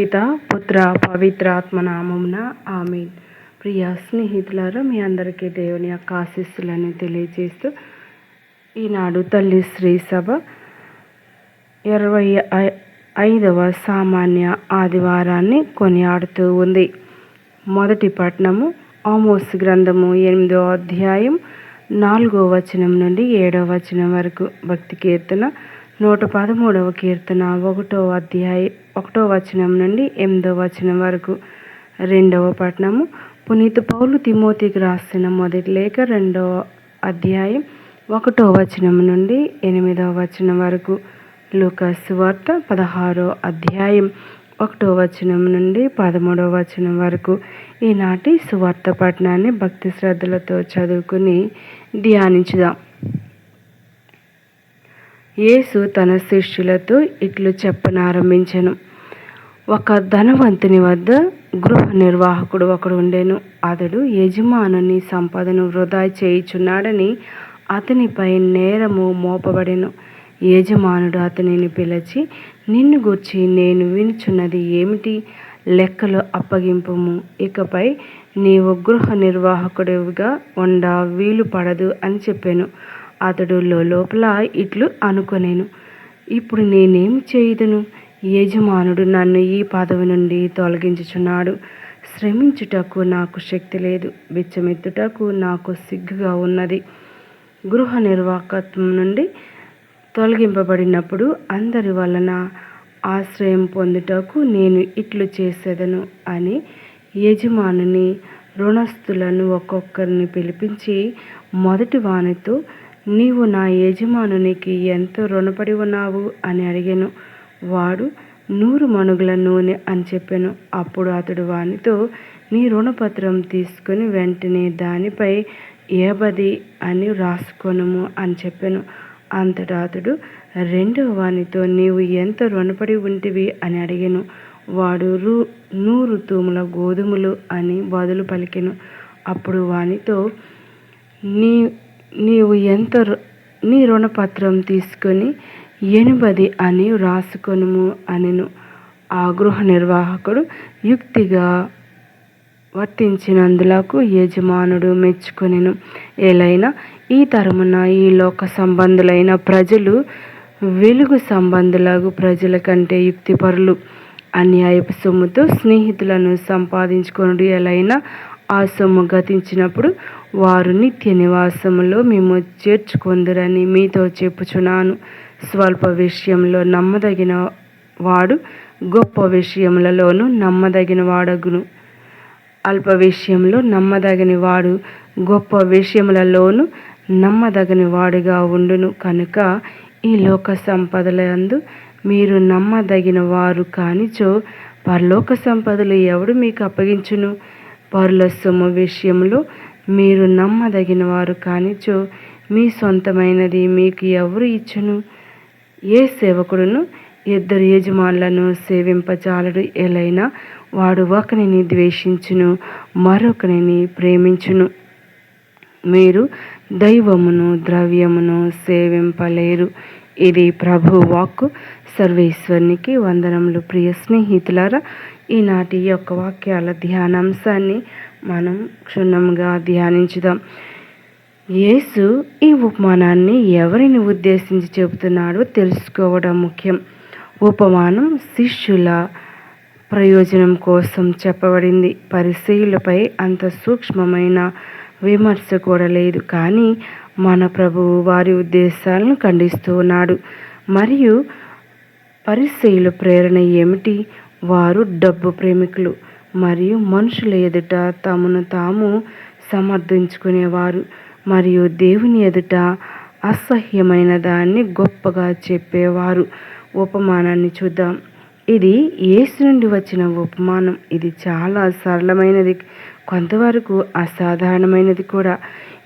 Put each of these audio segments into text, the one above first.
పిత పుత్ర పవిత్ర ఆత్మనామమున ఆమె ప్రియ స్నేహితులారా మీ అందరికీ దేవుని యొక్క ఆశీస్సులను తెలియజేస్తూ ఈనాడు తల్లి శ్రీ సభ ఇరవై ఐదవ సామాన్య ఆదివారాన్ని కొనియాడుతూ ఉంది. మొదటి పట్టణము ఆమోస్ గ్రంథము ఎనిమిదో అధ్యాయం నాలుగో వచనం నుండి ఏడవ వచనం వరకు భక్తి కీర్తన నూట పదమూడవ కీర్తన ఒకటో అధ్యాయ ఒకటో వచనం నుండి ఎనిమిదో వచనం వరకు. రెండవ పట్టణము పునీత పౌలు తిమోతికి రాసిన మొదటి లేఖ రెండవ అధ్యాయం ఒకటో వచనం నుండి ఎనిమిదవ వచనం వరకు. లూకస్ వార్త పదహారో అధ్యాయం ఒకటో వచనం నుండి పదమూడవ వచనం వరకు. ఈనాటి సువార్త పట్టణాన్ని భక్తి శ్రద్ధలతో చదువుకుని ధ్యానించుదాం. యేసు తన శిష్యులతో ఇట్లు చెప్పనారంభించను. ఒక ధనవంతుని వద్ద గృహ నిర్వాహకుడు ఒకడు ఉండేను. అతడు యజమానుని సంపదను వృధా చేయుచున్నాడని అతనిపై నేరము మోపబడెను. యజమానుడు అతనిని పిలిచి నిన్ను గూర్చి నేను వినుచున్నది ఏమిటి? లెక్కలు అప్పగింపము. ఇకపై నీవు గృహ నిర్వాహకుడిగా ఉండ వీలు పడదు అని చెప్పాను. అతడు లోపల ఇట్లు అనుకొనేను. ఇప్పుడు నేనేం చేయుదును? యజమానుడు నన్ను ఈ పదవి నుండి తొలగించుచున్నాడు. శ్రమించుటకు నాకు శక్తి లేదు. బిచ్చమెత్తుటకు నాకు సిగ్గుగా ఉన్నది. గృహ నిర్వాహకత్వం నుండి తొలగింపబడినప్పుడు అందరి వలన ఆశ్రయం పొందుటకు నేను ఇట్లు చేసేదను అని యజమానుని రుణస్థులను ఒక్కొక్కరిని పిలిపించి మొదటి వానితో నీవు నా యజమానునికి ఎంతో రుణపడి ఉన్నావు అని అడిగాను. వాడు నూరు మనుగుల నూనె అని చెప్పాను. అప్పుడు అతడు వానితో నీ రుణపత్రం తీసుకుని వెంటనే దానిపై ఏబది అని రాసుకొనుము అని చెప్పాను. అంతటా అతడు రెండవ వానితో నీవు ఎంత రుణపడి ఉంటివి అని అడిగాను. వాడు రు నూరు తూముల గోధుమలు అని బదులు పలికెను. అప్పుడు వానితో నీ నీవు ఎంత నీ రుణపత్రం తీసుకొని ఎనిమిది అని రాసుకొనుము అనెను. ఆ గృహ నిర్వాహకుడు యుక్తిగా వర్తించినందులకు యజమానుడు మెచ్చుకొనెను. ఏలైనా ఈ తరమున ఈ లోక సంబంధులైన ప్రజలు వెలుగు సంబంధులకు ప్రజల కంటే యుక్తిపరులు. అన్యాయపు సొమ్ముతో స్నేహితులను సంపాదించుకొనుడు ఎలైనా ఆ సొమ్ము గతించినప్పుడు వారిని తినివాసములో మేము చేర్చుకొందురని మీతో చెప్పుచున్నాను. స్వల్ప విషయంలో నమ్మదగిన వాడు గొప్ప విషయములలోనూ నమ్మదగిన వాడగును. అల్ప విషయంలో నమ్మదగని వాడు గొప్ప విషయములలోనూ నమ్మదగని వాడుగా ఉండును. కనుక ఈ లోక సంపదలందు మీరు నమ్మదగిన వారు కానిచో పరలోక సంపదలు ఎవడు మీకు అప్పగించును? పరుల సొమ్ము విషయంలో మీరు నమ్మదగిన వారు కానిచో మీ సొంతమైనది మీకు ఎవరు ఇచ్చును? ఏ సేవకుడును? ఇద్దరు యజమానులను సేవింపచాలడు ఎలైనా వాడు ఒకరిని ద్వేషించును మరొకరిని ప్రేమించును. మీరు దైవమును ద్రవ్యమును సేవింపలేరు. ఇది ప్రభు వాక్కు. సర్వేశ్వరునికి వందనములు. ప్రియ స్నేహితులారా ఈనాటి యొక్క వాక్యాల ధ్యానాంశాన్ని మనం క్షుణ్ణంగా ధ్యానించుదాం. యేసు ఈ ఉపమానాన్ని ఎవరిని ఉద్దేశించి చెబుతున్నాడో తెలుసుకోవడం ముఖ్యం. ఉపమానం శిష్యుల ప్రయోజనం కోసం చెప్పబడింది. పరిశీలపై అంత సూక్ష్మమైన విమర్శ కూడా లేదు. కానీ మన ప్రభువు వారి ఉద్దేశాలను ఖండిస్తూ ఉన్నాడు. మరియు పరిశీల ప్రేరణ ఏమిటి? వారు డబ్బు ప్రేమికులు. మరియు మనుషుల ఎదుట తమను తాము సమర్థించుకునేవారు. మరియు దేవుని ఎదుట అసహ్యమైన దాన్ని గొప్పగా చెప్పేవారు. ఉపమానాన్ని చూద్దాం. ఇది ఏసు నుండి వచ్చిన ఉపమానం. ఇది చాలా సరళమైనది కొంతవరకు అసాధారణమైనది కూడా.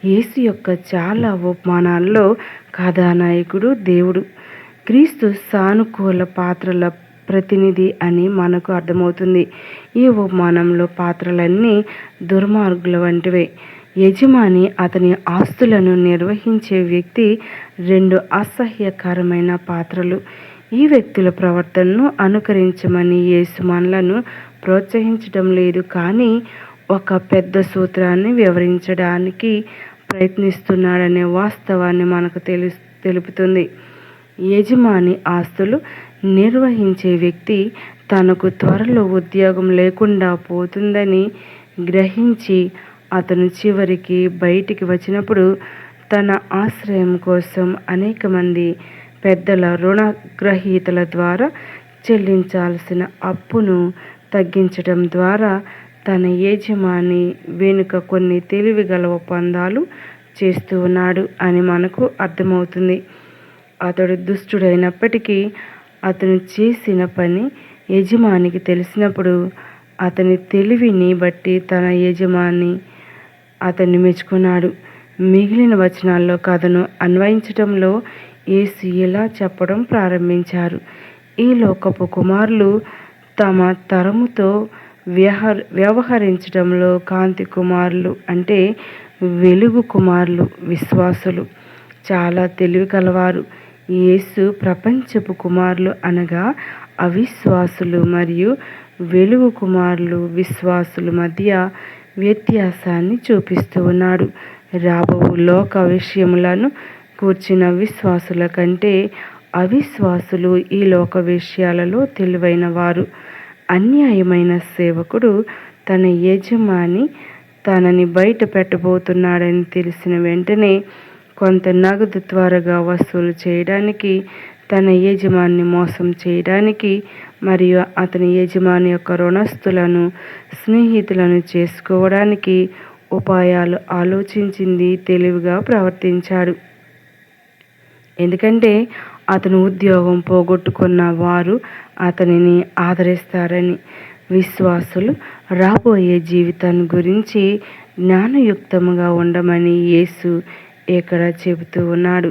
యేసు యొక్క చాలా ఉపమానాల్లో కథానాయకుడు దేవుడు. క్రీస్తు సానుకూల పాత్రల ప్రతినిధి అని మనకు అర్థమవుతుంది. ఈ ఉపమానంలో పాత్రలన్నీ దుర్మార్గుల వంటివే. యజమాని అతని ఆస్తులను నిర్వహించే వ్యక్తి రెండు అసహ్యకరమైన పాత్రలు. ఈ వ్యక్తుల ప్రవర్తనను అనుకరించమని యేసు మనలను ప్రోత్సహించడం లేదు కానీ ఒక పెద్ద సూత్రాన్ని వివరించడానికి ప్రయత్నిస్తున్నాడనే వాస్తవాన్ని మనకు తెలు తెలుపుతుంది. యజమాని ఆస్తులు నిర్వహించే వ్యక్తి తనకు త్వరలో ఉద్యోగం లేకుండా పోతుందని గ్రహించి అతను చివరికి బయటికి వచ్చినప్పుడు తన ఆశ్రయం కోసం అనేక మంది పెద్దల రుణగ్రహీతల ద్వారా చెల్లించాల్సిన అప్పును తగ్గించడం ద్వారా తన యజమాని వెనుక కొన్ని తెలివిగల ఒప్పందాలు చేస్తూ ఉన్నాడు అని మనకు అర్థమవుతుంది. అతడు దుష్టుడైనప్పటికీ అతను చేసిన పని యజమానికి తెలిసినప్పుడు అతని తెలివిని బట్టి తన యజమాని అతన్ని మెచ్చుకున్నాడు. మిగిలిన వచనాల్లో కథను అన్వయించడంలో యేసు ఇలా చెప్పడం ప్రారంభించారు. ఈ లోకపు కుమారులు తమ తరముతో వ్యవహ వ్యవహరించడంలో కాంతి కుమారులు అంటే వెలుగు కుమారులు విశ్వాసులు. చాలా తెలివి కలవారు. యేసు ప్రపంచపు కుమారులు అనగా అవిశ్వాసులు మరియు వెలుగు కుమారులు విశ్వాసుల మధ్య వ్యత్యాసాన్ని చూపిస్తూ ఉన్నాడు. రాబో లోక విషయములను కూర్చిన విశ్వాసుల కంటే అవిశ్వాసులు ఈ లోక విషయాలలో తెలివైన వారు అన్యాయమైన సేవకుడు తన యజమాని తనని బయట పెట్టబోతున్నాడని తెలిసిన వెంటనే కొంత నగదు త్వరగా వసూలు చేయడానికి తన యజమాని మోసం చేయడానికి మరియు అతని యజమాని యొక్క రుణస్థులను స్నేహితులను చేసుకోవడానికి ఉపాయాలు ఆలోచించింది తెలివిగా ప్రవర్తించాడు. ఎందుకంటే అతను ఉద్యోగం పోగొట్టుకున్న వారు అతనిని ఆదరిస్తారని విశ్వాసులు రాబోయే జీవితాన్ని గురించి జ్ఞానయుక్తముగా ఉండమని యేసు ఇక్కడ చెబుతూ ఉన్నాడు.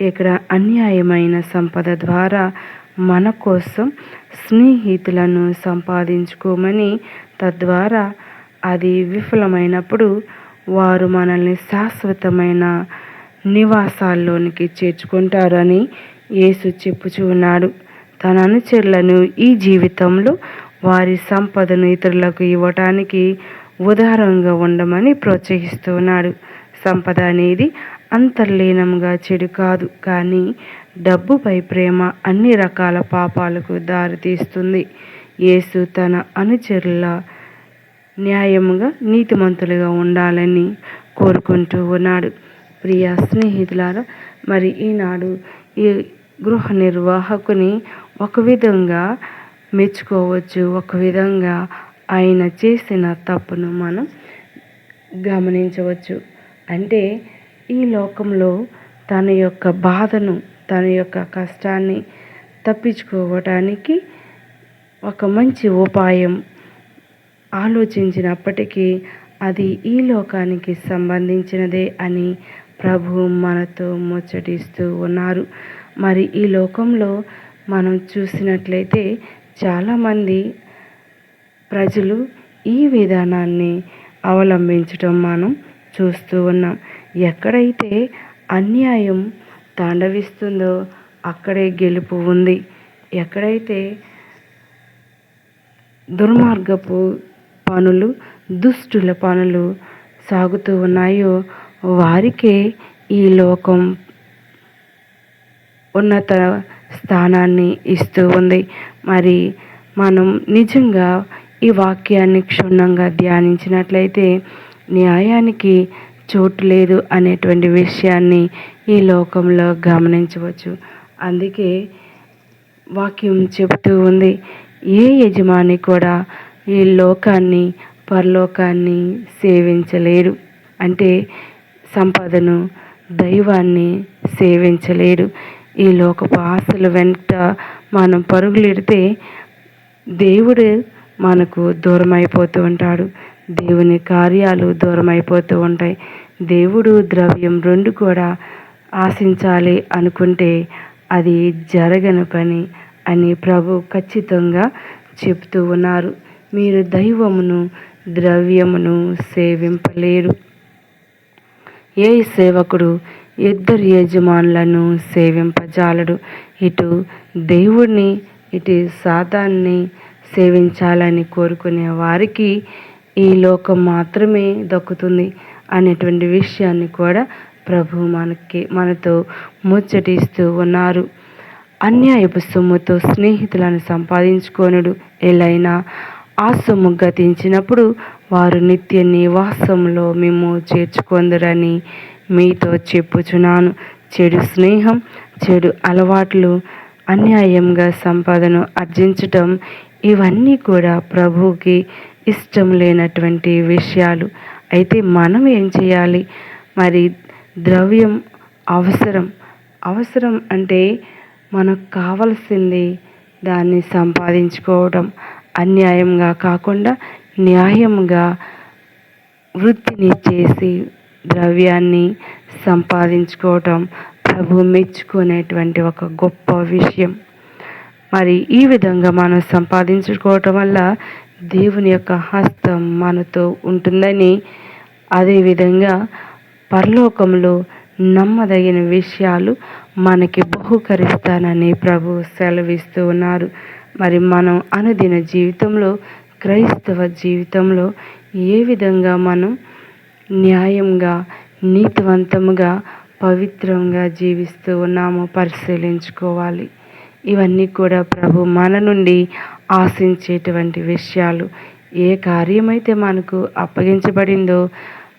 ఇక్కడ అన్యాయమైన సంపద ద్వారా మన కోసం స్నేహితులను సంపాదించుకోమని తద్వారా అది విఫలమైనప్పుడు వారు మనల్ని శాశ్వతమైన నివాసాల్లోనికి చేర్చుకుంటారని యేసు చెప్పుచూ ఉన్నాడు. తన అనుచరులను ఈ జీవితంలో వారి సంపదను ఇతరులకు ఇవ్వటానికి ఉదారంగా ఉండమని ప్రోత్సహిస్తున్నాడు సంపద అనేది అంతర్లీనంగా చెడు కాదు కానీ డబ్బుపై ప్రేమ అన్ని రకాల పాపాలకు దారితీస్తుంది. యేసు తన అనుచరుల న్యాయముగా నీతిమంతులుగా ఉండాలని కోరుకుంటూ ఉన్నాడు. ప్రియ స్నేహితులారా మరి ఈనాడు ఈ గృహ నిర్వాహకుని ఒక విధంగా మెచ్చుకోవచ్చు ఒక విధంగా ఆయన చేసిన తప్పును మనం గమనించవచ్చు. అంటే ఈ లోకంలో తన యొక్క బాధను తన యొక్క కష్టాన్ని తప్పించుకోవటానికి ఒక మంచి ఉపాయం ఆలోచించినప్పటికీ అది ఈ లోకానికి సంబంధించినదే అని ప్రభు మనతో ముచ్చటిస్తూ ఉన్నారు. మరి ఈ లోకంలో మనం చూసినట్లయితే చాలామంది ప్రజలు ఈ విధానాన్ని అవలంబించటం మనం చూస్తూ ఉన్నాం. ఎక్కడైతే అన్యాయం తాండవిస్తుందో అక్కడే గెలుపు ఉంది. ఎక్కడైతే దుర్మార్గపు పనులు దుష్టుల పనులు సాగుతూ ఉన్నాయో వారికే ఈ లోకం ఉన్నత స్థానాన్ని ఇస్తూ ఉంది. మరి మనం నిజంగా ఈ వాక్యాన్ని క్షుణ్ణంగా ధ్యానించినట్లయితే న్యాయానికి చోటు లేదు అనేటువంటి విషయాన్ని ఈ లోకంలో గమనించవచ్చు. అందుకే వాక్యం చెబుతూ ఉంది ఏ యజమాని కూడా ఈ లోకాన్ని పరలోకాన్ని సేవించలేడు. అంటే సంపదను దైవాన్ని సేవించలేడు. ఈ లోకపు ఆశల వెంట మనం పరుగులెడితే దేవుడు మనకు దూరం అయిపోతూ ఉంటాడు. దేవుని కార్యాలు దూరం అయిపోతూ ఉంటాయి. దేవుడు ద్రవ్యం రెండు కూడా ఆశించాలి అనుకుంటే అది జరగని పని అని ప్రభు ఖచ్చితంగా చెప్తూ ఉన్నారు. మీరు దైవమును ద్రవ్యమును సేవింపలేరు. ఏ సేవకుడు ఇద్దరు యజమానులను సేవింపజాలడు. ఇటు దేవుడిని ఇటు సాతాన్ని సేవించాలని కోరుకునే వారికి ఈ లోకం మాత్రమే దక్కుతుంది అనేటువంటి విషయాన్ని కూడా ప్రభు మనకి మనతో ముచ్చటిస్తూ ఉన్నారు. అన్యాయపు సొమ్ముతో స్నేహితులను సంపాదించుకోనుడు ఎలైనా ఆ సొమ్ము గతించినప్పుడు వారు నిత్య నివాసంలో మేము చేర్చుకొందరని మీతో చెప్పుచున్నాను. చెడు స్నేహం చెడు అలవాట్లు అన్యాయంగా సంపాదన ఆర్జించటం ఇవన్నీ కూడా ప్రభువుకి ఇష్టం లేనటువంటి విషయాలు. అయితే మనం ఏం చేయాలి? మరి ద్రవ్యం అవసరం. అవసరం అంటే మనకు కావలసింది దాన్ని సంపాదించుకోవడం. అన్యాయంగా కాకుండా న్యాయంగా వృత్తిని చేసి ద్రవ్యాన్ని సంపాదించుకోవటం ప్రభు మెచ్చుకునేటువంటి ఒక గొప్ప విషయం. మరి ఈ విధంగా మనం సంపాదించుకోవటం వల్ల దేవుని యొక్క హస్తం మనతో ఉంటుందని అదేవిధంగా పరలోకంలో నమ్మదగిన విషయాలు మనకి బహుకరిస్తానని ప్రభు సెలవిస్తూ ఉన్నారు. మరి మనం అనుదిన జీవితంలో క్రైస్తవ జీవితంలో ఏ విధంగా మనం న్యాయంగా నీతివంతముగా పవిత్రంగా జీవిస్తూ ఉన్నామో పరిశీలించుకోవాలి. ఇవన్నీ కూడా ప్రభు మన నుండి ఆశించేటువంటి విషయాలు. ఏ కార్యమైతే మనకు అప్పగించబడిందో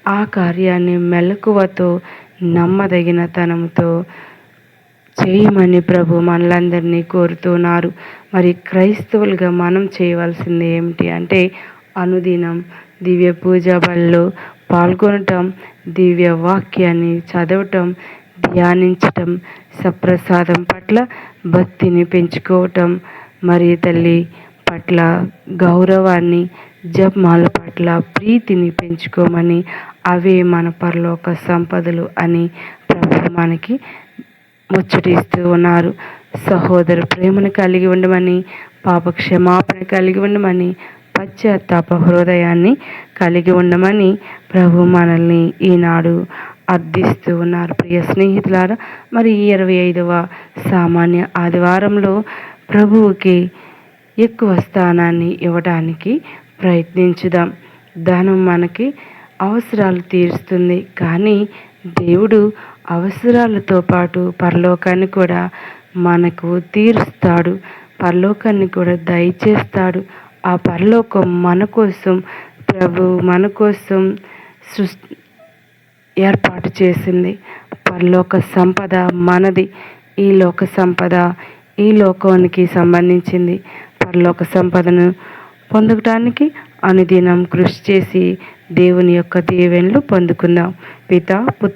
ఆ కార్యాన్ని మెలకువతో నమ్మదగిన తనంతో చేయమని ప్రభు మనలందరినీ కోరుతున్నారు. మరి క్రైస్తవులుగా మనం చేయవలసింది ఏమిటి అంటే అనుదినం దివ్య పూజ బల్లో పాల్గొనటం దివ్య వాక్యాన్ని చదవటం ధ్యానించటం సప్రసాదం పట్ల భక్తిని పెంచుకోవటం మరి తల్లి పట్ల గౌరవాన్ని జపమాల పట్ల ప్రీతిని పెంచుకోమని అవే మన పరలోక సంపదలు అని ప్రభు మనకి ముచ్చటిస్తూ ఉన్నారు. సహోదర ప్రేమను కలిగి ఉండమని పాప క్షమాపణ కలిగి ఉండమని పశ్చాత్తాప హృదయాన్ని కలిగి ఉండమని ప్రభు మనల్ని ఈనాడు అర్థిస్తూ ఉన్నారు. ప్రియ స్నేహితులారా మరి ఈ ఇరవై ఐదవ సామాన్య ఆదివారంలో ప్రభువుకి ఎక్కువ స్థానాన్ని ఇవ్వడానికి ప్రయత్నించుదాం. ధనం మనకి అవసరాలు తీరుస్తుంది కానీ దేవుడు అవసరాలతో పాటు పరలోకాన్ని కూడా మనకు తీరుస్తాడు. పరలోకాన్ని కూడా దయచేస్తాడు. ఆ పరలోకం మన కోసం ప్రభు మన కోసం సృష్టి ఏర్పాటు చేసింది. పరలోక సంపద మనది ఈ లోక సంపద ఈ లోకానికి సంబంధించింది. పరలోక సంపదను పొందటానికి అనుదినం కృషి చేసి దేవుని యొక్క దీవెనలు పొందుకుందాం. పిత పుత్ర